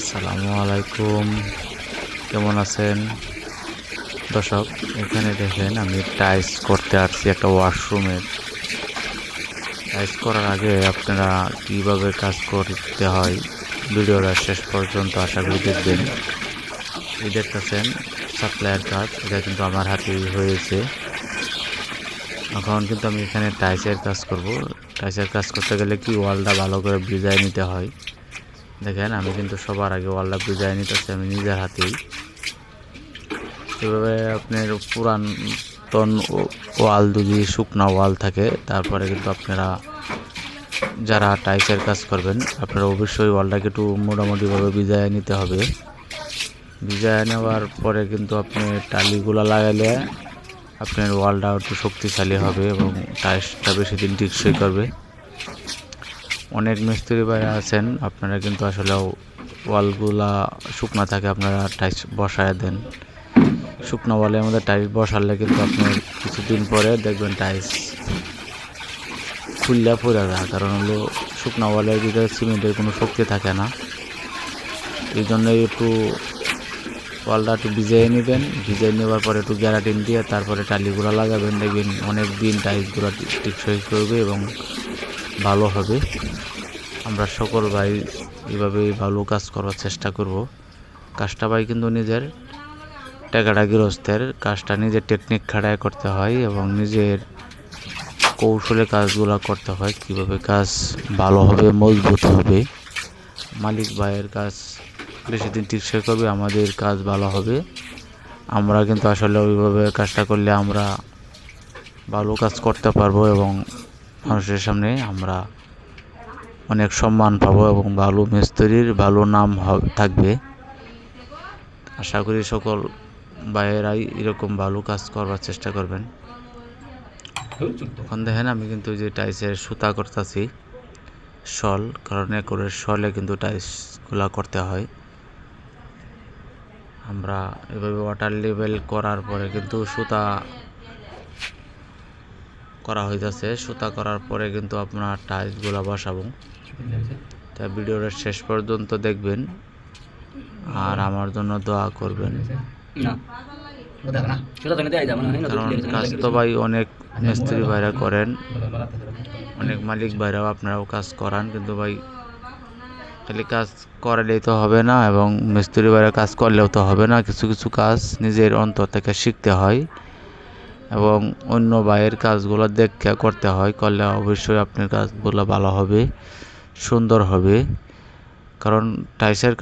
আসসালামু আলাইকুম কেমন আছেন? দর্শক, এখানে দেখেন, আমি টাইস করতে আসছি একটা ওয়াশরুমের টাইস করার আগে আপনারা কীভাবে কাজ করতে হয়, ভিডিওটা শেষ পর্যন্ত আশা করি দেখবেন। এই দেখতেছেন, সাপ্লাইয়ের কাজ, এটা কিন্তু আমার হাতেই হয়েছে। এখন কিন্তু আমি এখানে টাইসের কাজ করব। টাইসের কাজ করতে গেলে কি ওয়ালটা ভালো করে ভিজায় নিতে হয়? দেখেন, আমি কিন্তু সবার আগে ওয়ালটা ভিজায় নিতেছি, আমি নিজের হাতেই। এভাবে আপনার পুরাতন ওয়াল যদি শুকনা ওয়াল থাকে, তারপরে কিন্তু আপনারা যারা টাইসের কাজ করবেন, আপনারা অবশ্যই ওয়ালটাকে একটু মোটামুটিভাবে ভিজায় নিতে হবে। ভিজায় নেওয়ার পরে কিন্তু আপনি টালিগুলো লাগাইলে আপনার ওয়ালটা একটু শক্তিশালী হবে এবং টাইসটা বেশি দিন টিকসই করবে। অনেক মিস্ত্রি ভাই আছেন, আপনারা কিন্তু আসলে ওয়ালগুলা শুকনা থাকে, আপনারা টাইস বসায় দেন। শুকনো ওয়ালে আমাদের টাইস বসালে কিন্তু আপনার কিছুদিন পরে দেখবেন টাইস খুললে পড়ে যায়। কারণ হলো শুকনো ওয়ালের ভিতরে সিমেন্টের কোনো শক্তি থাকে না। এই জন্যই একটু ওয়ালটা একটু ভিজিয়ে নেবেন। ভিজিয়ে নেওয়ার পরে একটু গ্যারাটিন দিয়ে তারপরে টালিগুলো লাগাবেন। দেখবেন অনেক দিন টাইসগুলো টিকসই করবে এবং ভালো হবে। আমরা সকল ভাই এভাবে ভালো কাজ করার চেষ্টা করব। কাজটা ভাই কিন্তু নিজের টাকাটা গৃহস্থের, কাজটা নিজের টেকনিক খাটায় করতে হয় এবং নিজের কৌশলে কাজগুলো করতে হয়। কীভাবে কাজ ভালো হবে, মজবুত হবে, মালিক ভাইয়ের কাজ বেশি দিন টিকসই করবে, আমাদের কাজ ভালো হবে। আমরা কিন্তু আসলে ওইভাবে কাজটা করলে আমরা ভালো কাজ করতে পারব এবং মানুষের সামনে আমরা অনেক সম্মান পাবো এবং ভালো মিস্ত্রির ভালো নাম থাকবে। আশা করি সকল ভাইয়েরাই এরকম ভালো কাজ করবার চেষ্টা করবেন। এখন দেখেন আমি কিন্তু যে টাইসের সুতা করতেছি, শল, কারণ করে শলে কিন্তু টাইসগুলা করতে হয়। আমরা এভাবে ওয়াটার লেভেল করার পরে কিন্তু সুতা করা হইতেছে সুতা করার পরে কিন্তু আপনার টাইলসগুলো বসাবো। তা ভিডিওটা শেষ পর্যন্ত দেখবেন। আর আমার জন্য দোয়া করবেন। কারণ কাজ তো ভাই অনেক মিস্ত্রি ভাইরা করেন। অনেক মালিক ভাইরাও আপনারাও কাজ করান কিন্তু ভাই খালি কাজ করালেই তো হবে না এবং মিস্ত্রি ভাইরা কাজ করলেও তো হবে না। কিছু কিছু কাজ নিজের অন্তর থেকে শিখতে হয়। এবং অন্য ভাইয়ের কাজগুলো দেখে করতে হয়, করলে অবশ্যই আপনার কাজগুলো ভালো হবে, সুন্দর হবে। কারণ টাইসের